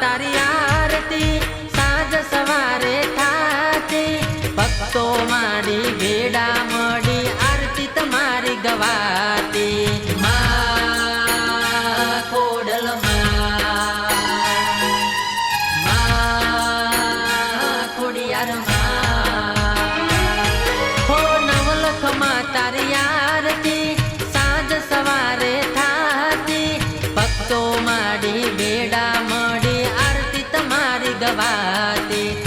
તારી આરતી ભગવાતે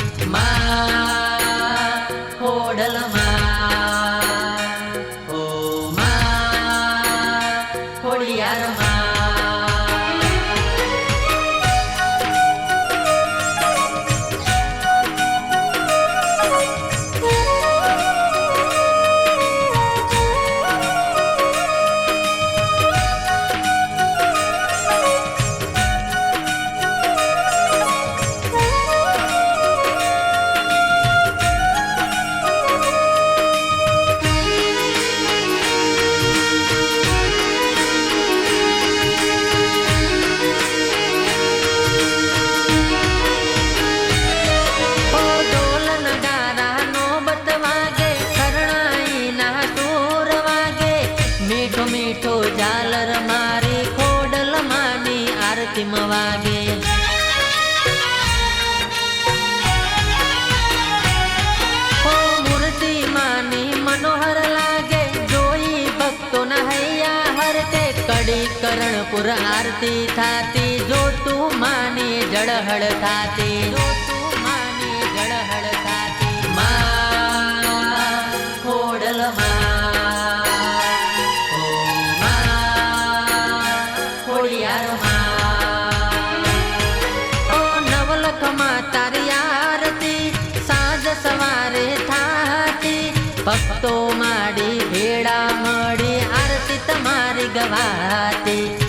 આરતી થાતી, જોતું માને જળહળ થાતી. જોતું માને જળહળ થાતી. માં, ખોડલ સવારે થાતી. ભક્તો માડી ભેડા મળી આરતી તમારી ગવાતી.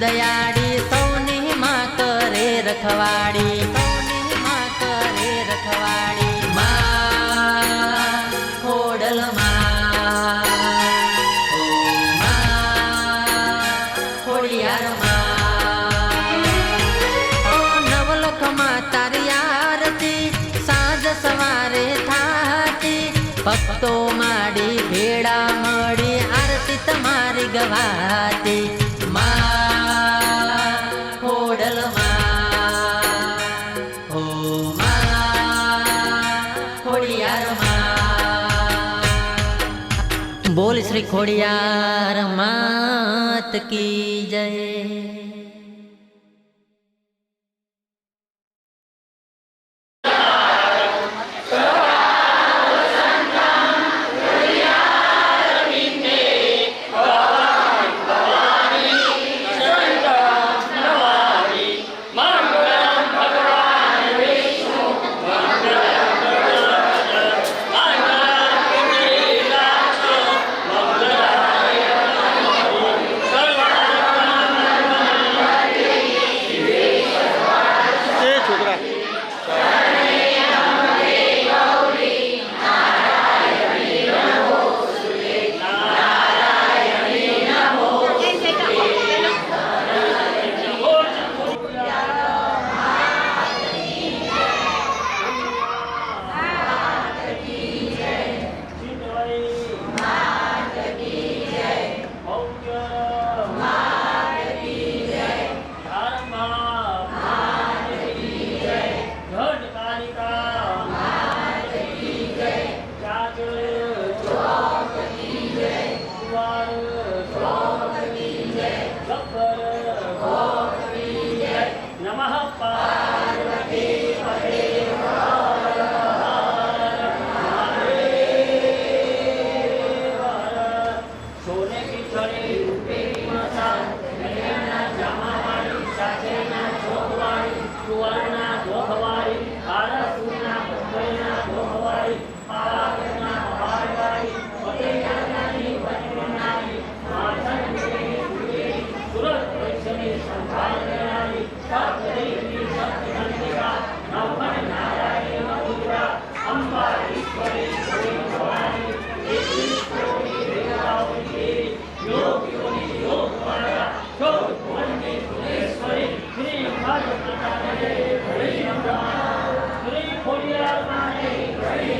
દયાળી સૌની માં કરે રખવાડી. શ્રી ખોડિયાર માત કી જય. શ્રી ખોડિયાર માને શ્રી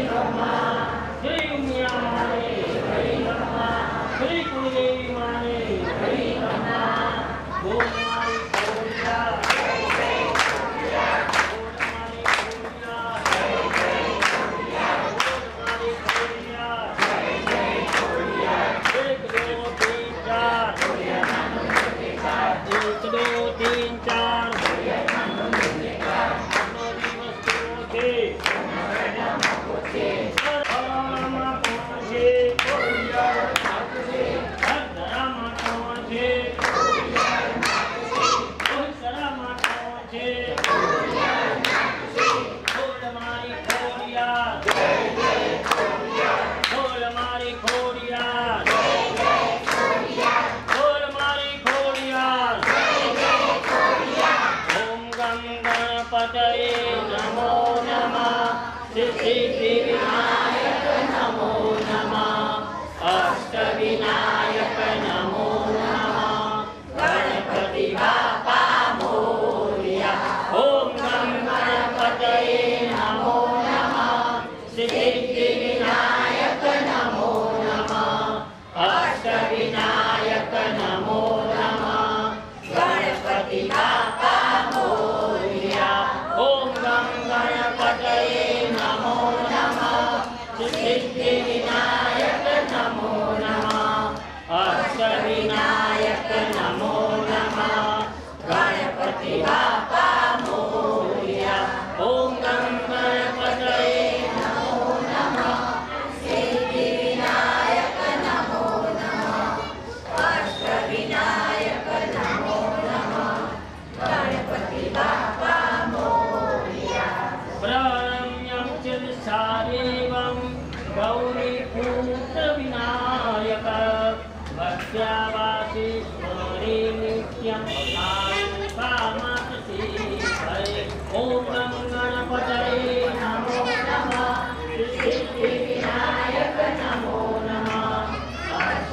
Tick, tick, tick.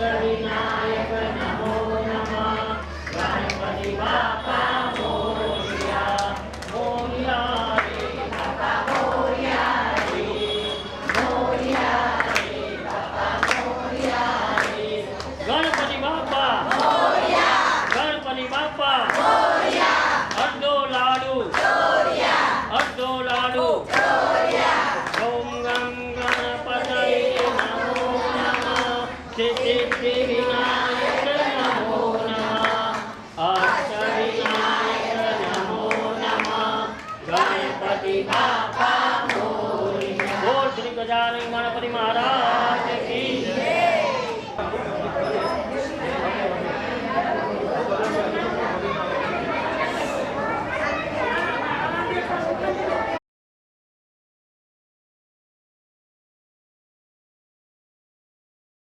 सर्विनाश